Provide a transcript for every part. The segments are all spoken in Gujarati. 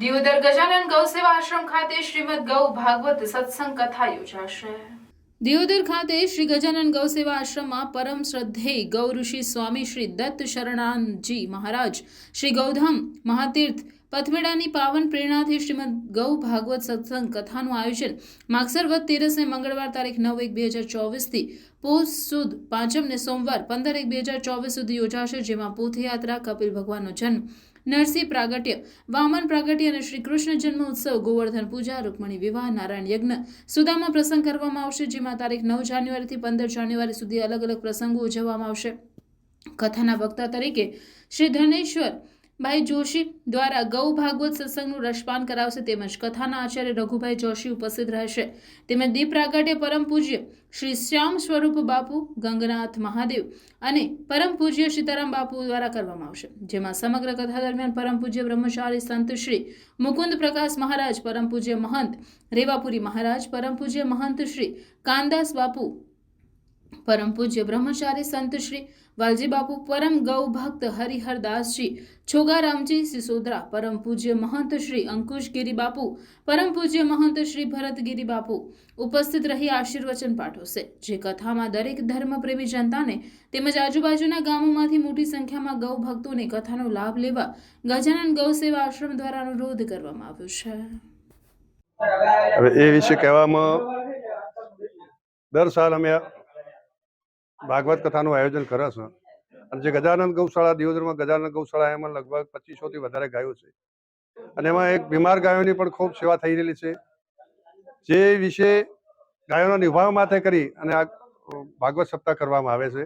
દિયોદર ગજાનન ગૌસેવા આશ્રમ ખાતે શ્રીમદ ગૌ ભાગવત સત્સંગ કથા યોજાશે. દિયોદર ખાતે શ્રી ગજાનન ગૌસેવા આશ્રમમાં પરમ શ્રદ્ધેય ગૌ ઋષિ સ્વામી શ્રી દત્ત શરણાનજી મહારાજ, શ્રી ગૌધમ મહાતીર્થ પથમેડાની પાવન પ્રેરણાથી શ્રીમદ ગૌ ભાગવત સત્સંગ કથાનું આયોજન માગસર વધ તેરસને મંગળવાર તારીખ નવ એક બે હજાર ચોવીસથી પોષ સુદ પાંચમને સોમવાર પંદર એક બે હજાર ચોવીસ સુધી યોજાશે, જેમાં પોથયાત્રા, કપિલ ભગવાનનો જન્મ, નરસિંહ પ્રાગટ્ય, વામન પ્રાગટ્ય અને શ્રી કૃષ્ણ જન્મ ઉત્સવ, ગોવર્ધન પૂજા, રૂકમણી વિવાહ, નારાયણ યજ્ઞ સુદામા પ્રસંગ કરવામાં આવશે, જેમાં તારીખ નવ જાન્યુઆરીથી પંદર જાન્યુઆરી સુધી અલગ અલગ પ્રસંગો ઉજવવામાં આવશે. કથાના વક્તા તરીકે શ્રી ધનેશ્વર ભાઈ જોશી દ્વારા ગૌ ભાગવત સત્સંગનું રસપાન કરાવશે તેમજ કથાના આચાર્ય રઘુભાઈ જોશી ઉપસ્થિત રહેશે. તેમજ દીપ પ્રાગટ્ય પરમ પૂજ્ય શ્રી શ્યામ સ્વરૂપ બાપુ, ગંગનાથ મહાદેવ અને પરમ પૂજ્ય સીતારામ બાપુ દ્વારા કરવામાં આવશે. જેમાં સમગ્ર કથા દરમિયાન પરમ પૂજ્ય બ્રહ્મચારી સંત શ્રી મુકુંદ પ્રકાશ મહારાજ, પરમ પૂજ્ય મહંત રેવાપુરી મહારાજ, પરમ પૂજ્ય મહંત શ્રી કાનદાસ બાપુ પરમ પૂજ્ય બ્રહ્મચારી સંત શ્રી વાલજી બાપુ પરમ ગૌ ભક્ત હરિહરદાસજી છોગારામજી સિસોદરા, પરમ પૂજ્ય મહંત શ્રી અંકુશગીરી બાપુ, પરમ પૂજ્ય મહંત શ્રી ભરતગીરી બાપુ ઉપસ્થિત રહી આશીર્વચન પાઠવશે, જે કથામાં દરેક ધર્મપ્રેમી જનતાને તેમજ આજુબાજુના ગામોમાંથી મોટી સંખ્યામાં ગૌ ભક્તોને કથાનો લાભ લેવા ગજાનન ગૌ સેવા આશ્રમ દ્વારા અનુરોધ કરવામાં આવ્યો છે. એ વિશે કહેવામાં દર સાલ અમે ભાગવત કથાનું આયોજન કરે છે. અને જે ગજાનંદ ગૌશાળા દિયોદરમાં ગજાનંદ ગૌશાળા એમાં લગભગ પચીસોથી વધારે ગાયો છે. અને એમાં એક બીમાર ગાયોની પણ ખૂબ સેવા થઈ રહેલી છે. જે વિશે ગાયોના નિભાવ માથે કરી અને આ ભાગવત સપ્તાહ કરવામાં આવે છે.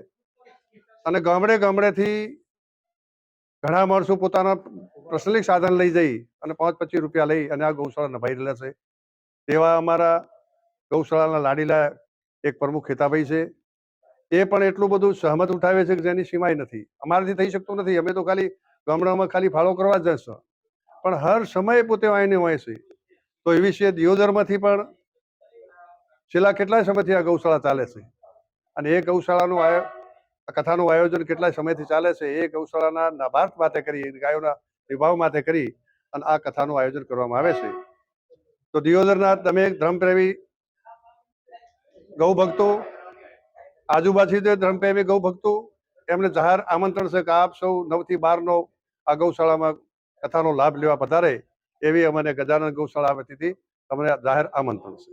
અને ગામડે ગામડેથી ઘણા માણસો પોતાના પ્રસંગિક સાધન લઈ જઈ અને પાંચ પચીસ રૂપિયા લઈ અને આ ગૌશાળા નભાઈ રહેલા છે. તેવા અમારા ગૌશાળાના લાડીલા એક પ્રમુખ ખેતાભાઈ છે. એ પણ એટલું બધું સહમત ઉઠાવે છે કે જેની સીમાય નથી. અમારાથી થઈ શકતું નથી. અમે તો ખાલી ગામડામાં ખાલી ફાળો કરવા જ જશો. પણ હર સમયે પોતે વાંચીને છે. તો એ વિશે દિયોદરમાંથી પણ છેલ્લા કેટલાય સમયથી આ ગૌશાળા ચાલે છે. અને એ ગૌશાળાનું આ કથાનું આયોજન કેટલાય સમયથી ચાલે છે. એ ગૌશાળાના નાભાર્થ માટે કરી ગાયોના વિભાવ માટે કરી અને આ કથાનું આયોજન કરવામાં આવે છે. તો દિયોદરના તમે ધર્મપ્રેમી ગૌ ભક્તો આજુબાજુ જે ધર્મપ્રેમી ગૌ ભક્તો, એમને જાહેર આમંત્રણ છે કે આપ સૌ નવથી બારનો આ ગૌશાળામાં કથાનો લાભ લેવા પધારે, એવી અમને ગજાનંદ ગૌશાળા વતીથી તમને જાહેર આમંત્રણ છે.